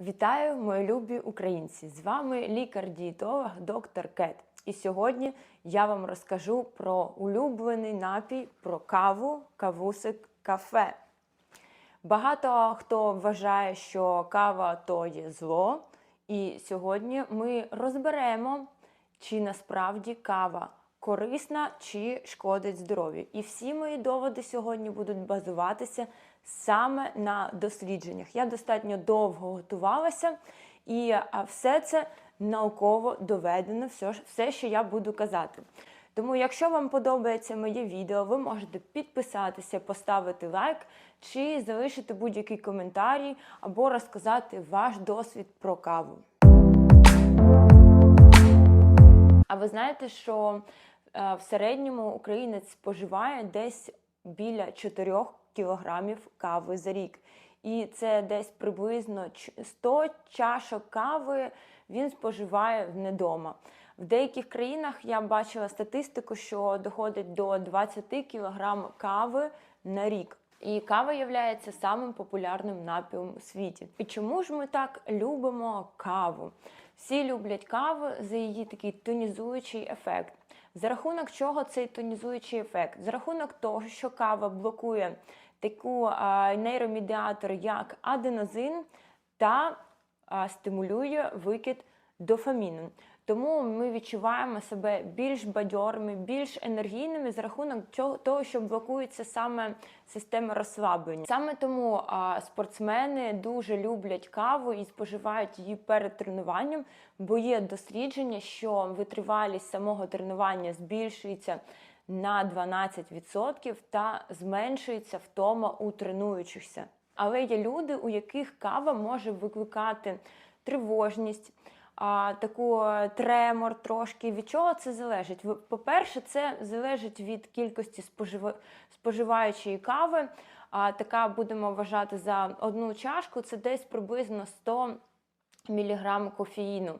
Вітаю, мої любі українці! З вами лікар-дієтолог доктор Кет. І сьогодні я вам розкажу про улюблений напій, про каву, кавусик, кафе. Багато хто вважає, що кава то є зло. І сьогодні ми розберемо, чи насправді кава корисна чи шкодить здоров'ю. І всі мої доводи сьогодні будуть базуватися саме на дослідженнях. Я достатньо довго готувалася, і все це науково доведено, все, що я буду казати. Тому, якщо вам подобається моє відео, ви можете підписатися, поставити лайк чи залишити будь-який коментарій або розказати ваш досвід про каву. А ви знаєте, що е, в середньому українець споживає десь біля 4 кілограмів кави за рік. І це десь приблизно 100 чашок кави він споживає вдома. В деяких країнах я бачила статистику, що доходить до 20 кг кави на рік. І кава є самим популярним напоєм у світі. І чому ж ми так любимо каву? Всі люблять каву за її такий тонізуючий ефект. За рахунок чого цей тонізуючий ефект? За рахунок того, що кава блокує таку нейромедіатор, як аденозин, та стимулює викид дофаміну. Тому ми відчуваємо себе більш бадьорими, більш енергійними за рахунок того, що блокується саме система розслаблення. Саме тому спортсмени дуже люблять каву і споживають її перед тренуванням, бо є дослідження, що витривалість самого тренування збільшується на 12% та зменшується втома у тренуючихся. Але є люди, у яких кава може викликати тривожність, а, таку е, тремор трошки. Від чого це залежить? По-перше, це залежить від кількості спожива- споживаючої кави. А, така будемо вважати за одну чашку, це десь приблизно 100 мг кофеїну.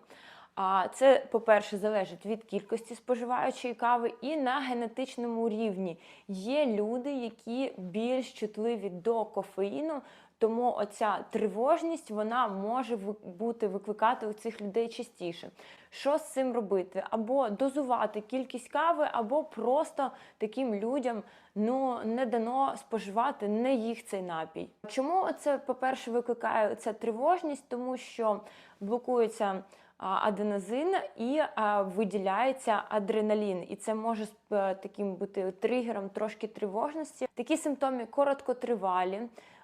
А це, по-перше, залежить від кількості споживаючої кави і на генетичному рівні. Є люди, які більш чутливі до кофеїну, тому оця тривожність вона може бути викликати у цих людей частіше. Що з цим робити? Або дозувати кількість кави, або просто таким людям ну не дано споживати не їх цей напій. Чому це, по-перше, викликає ця тривожність? Тому що блокується аденозин і виділяється адреналін, і це може е, таким бути тригером трошки тривожності. Такі симптоми короткотривалі,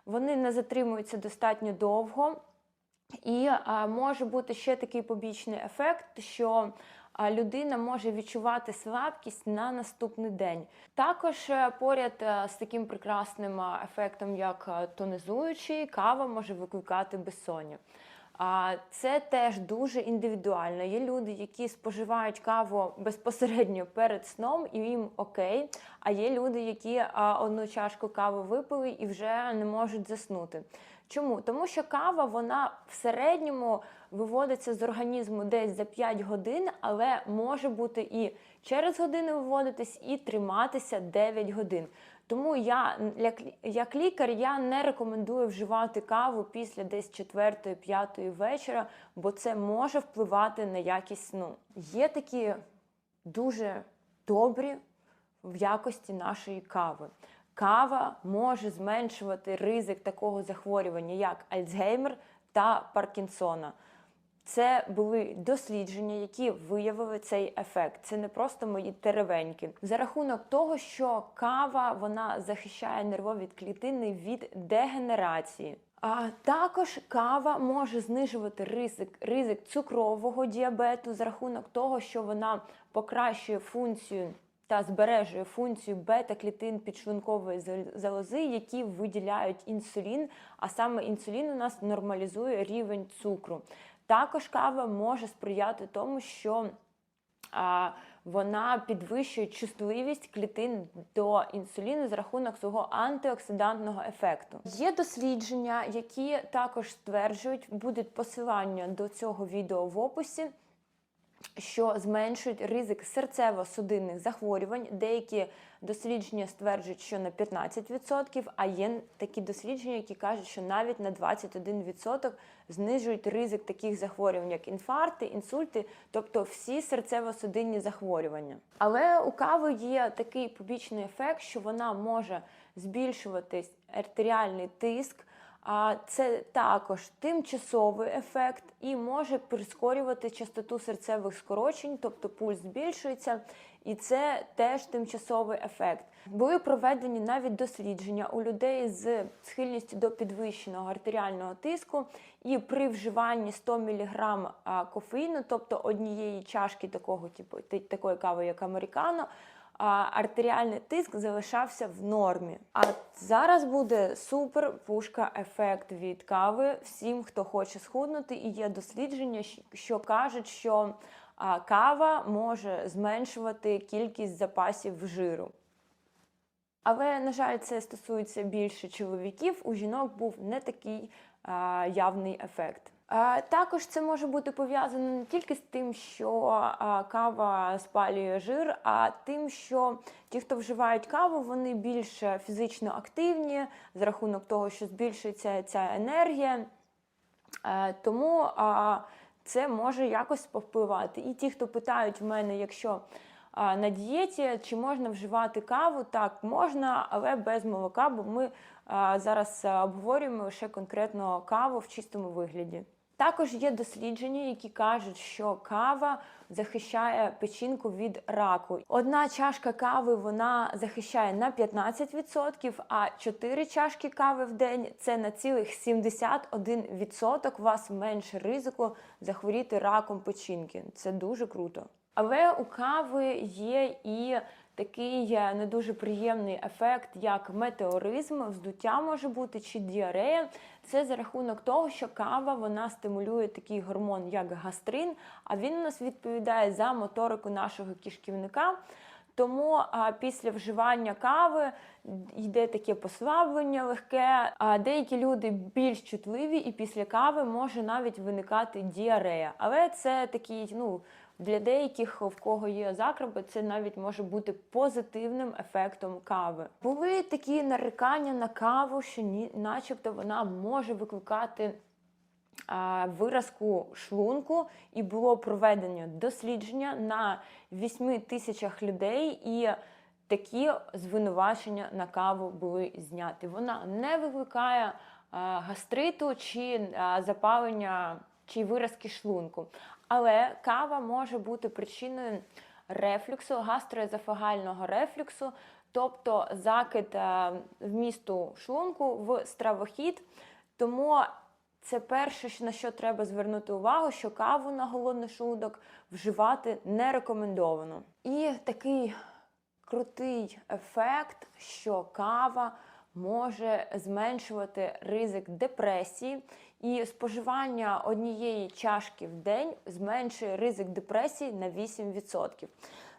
вони не затримуються достатньо довго. І а, може бути ще такий побічний ефект, що а, людина може відчувати слабкість на наступний день. Також е, поряд е, з таким прекрасним а, ефектом, як е, тонізуючий, кава може викликати безсоння. А це теж дуже індивідуально. Є люди, які споживають каву безпосередньо перед сном, і їм окей. А є люди, які одну чашку кави випили і вже не можуть заснути. Чому? Тому що кава вона в середньому виводиться з організму десь за 5 годин, але може бути і через годину виводитись, і триматися 9 годин. Тому я як, лікар я не рекомендую вживати каву після десь 4-5 вечора, бо це може впливати на якість сну. Є такі дуже добрі в якості нашої кави. Кава може зменшувати ризик такого захворювання, як Альцгеймер та Паркінсона. Це були дослідження, які виявили цей ефект. Це не просто мої теревеньки. За рахунок того, що кава вона захищає нервові клітини від дегенерації. А також кава може знижувати ризик, ризик цукрового діабету за рахунок того, що вона покращує функцію та збережує функцію бета-клітин підшлункової зал- залози, які виділяють інсулін, а саме інсулін у нас нормалізує рівень цукру. Також кава може сприяти тому, що а, вона підвищує чутливість клітин до інсуліну за рахунок свого антиоксидантного ефекту. Є дослідження, які також стверджують, будуть посилання до цього відео в описі. Що зменшують ризик серцево-судинних захворювань. Деякі дослідження стверджують, що на 15%, а є такі дослідження, які кажуть, що навіть на 21% знижують ризик таких захворювань, як інфаркти, інсульти, тобто всі серцево-судинні захворювання. Але у кави є такий побічний ефект, що вона може збільшувати артеріальний тиск. А це також тимчасовий ефект і може прискорювати частоту серцевих скорочень, тобто пульс збільшується, і це теж тимчасовий ефект. Були проведені навіть дослідження у людей з схильністю до підвищеного артеріального тиску, і при вживанні 100 мг кофеїну, тобто однієї чашки такого типу такої кави, як американо, артеріальний тиск залишався в нормі. А зараз буде супер пушка ефект від кави всім, хто хоче схуднути. І є дослідження, що кажуть, що кава може зменшувати кількість запасів жиру. Але, на жаль, це стосується більше чоловіків. У жінок був не такий а, явний ефект. А, Також це може бути пов'язано не тільки з тим, що кава спалює жир, а тим, що ті, хто вживають каву, вони більш фізично активні за рахунок того, що збільшується ця енергія. Тому це може якось повпливати. І ті, хто питають в мене, якщо на дієті, чи можна вживати каву, так можна, але без молока, бо ми зараз обговорюємо лише конкретно каву в чистому вигляді. Також є дослідження, які кажуть, що кава захищає печінку від раку. Одна чашка кави вона захищає на 15%, а 4 чашки кави в день це на цілих 71% у вас менше ризику захворіти раком печінки. Це дуже круто. Але у кави є і такий не дуже приємний ефект, як метеоризм, вздуття може бути чи діарея. Це за рахунок того, що кава вона стимулює такий гормон, як гастрин, а він у нас відповідає за моторику нашого кишківника. Тому а, після вживання кави йде таке послаблення легке. А деякі люди більш чутливі, і після кави може навіть виникати діарея. Але це такий, ну. Для деяких, в кого є закроби, це навіть може бути позитивним ефектом кави. Були такі нарікання на каву, що ні, начебто вона може викликати а, виразку шлунку, і було проведено дослідження на 8 тисячах людей, і такі звинувачення на каву були зняті. Вона не викликає гастриту чи запалення чи виразки шлунку. Але кава може бути причиною рефлюксу, гастроезофагального рефлюксу, тобто закид вмісту шлунку в стравохід. Тому це перше, на що треба звернути увагу, що каву на голодний шлунок вживати не рекомендовано. І такий крутий ефект, що кава може зменшувати ризик депресії, і споживання однієї чашки в день зменшує ризик депресії на 8%.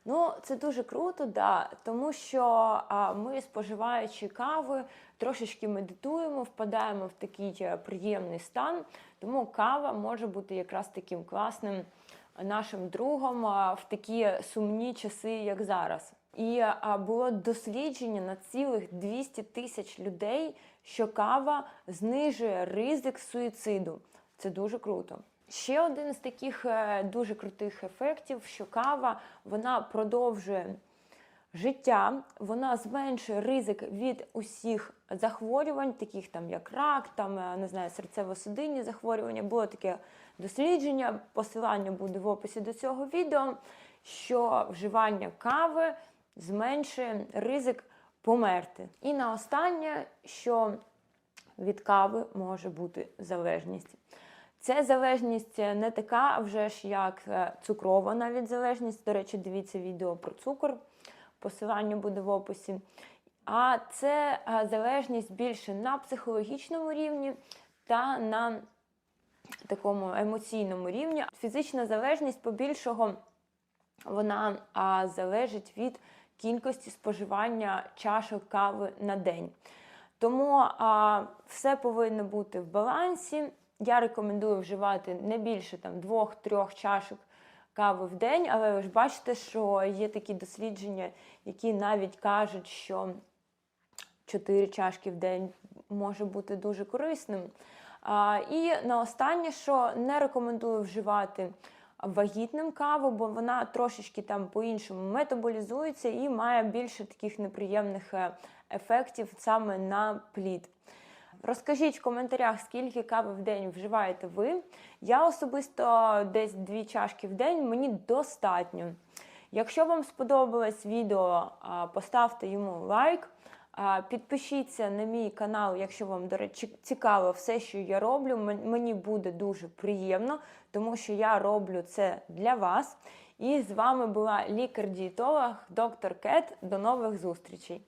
Ну, це дуже круто, да, тому що а, ми, споживаючи кави, трошечки медитуємо, впадаємо в такий е, приємний стан. Тому кава може бути якраз таким класним нашим другом в такі сумні часи, як зараз. І було дослідження на цілих 200 тисяч людей, що кава знижує ризик суїциду. Це дуже круто. Ще один з таких е, дуже крутих ефектів, що кава вона продовжує життя, вона зменшує ризик від усіх захворювань, таких там як рак, там е, не знаю, серцево-судинні захворювання. Було таке дослідження. Посилання буде в описі до цього відео, що вживання кави зменшує ризик померти. І на останнє, що від кави може бути залежність. Це залежність не така вже ж, як е, цукрова навіть залежність. До речі, дивіться відео про цукор, посилання буде в описі. А це е, залежність більше на психологічному рівні та на такому емоційному рівні. Фізична залежність побільшого вона залежить від кількості споживання чашок кави на день. Тому а, все повинно бути в балансі. Я рекомендую вживати не більше там, двох-трьох чашок кави в день, але ви ж бачите, що є такі дослідження, які навіть кажуть, що 4 чашки в день може бути дуже корисним. А, і на останнє, що не рекомендую вживати вагітним каву, бо вона трошечки там по-іншому метаболізується і має більше таких неприємних е, ефектів саме на плід. Розкажіть в коментарях, скільки кави в день вживаєте ви. Я особисто десь дві чашки в день, мені достатньо. Якщо вам сподобалось відео, поставте йому лайк. Підпишіться на мій канал, якщо вам, до речі, цікаво все, що я роблю. Мені буде дуже приємно, тому що я роблю це для вас. І з вами була лікар-дієтолог доктор Кет. До нових зустрічей!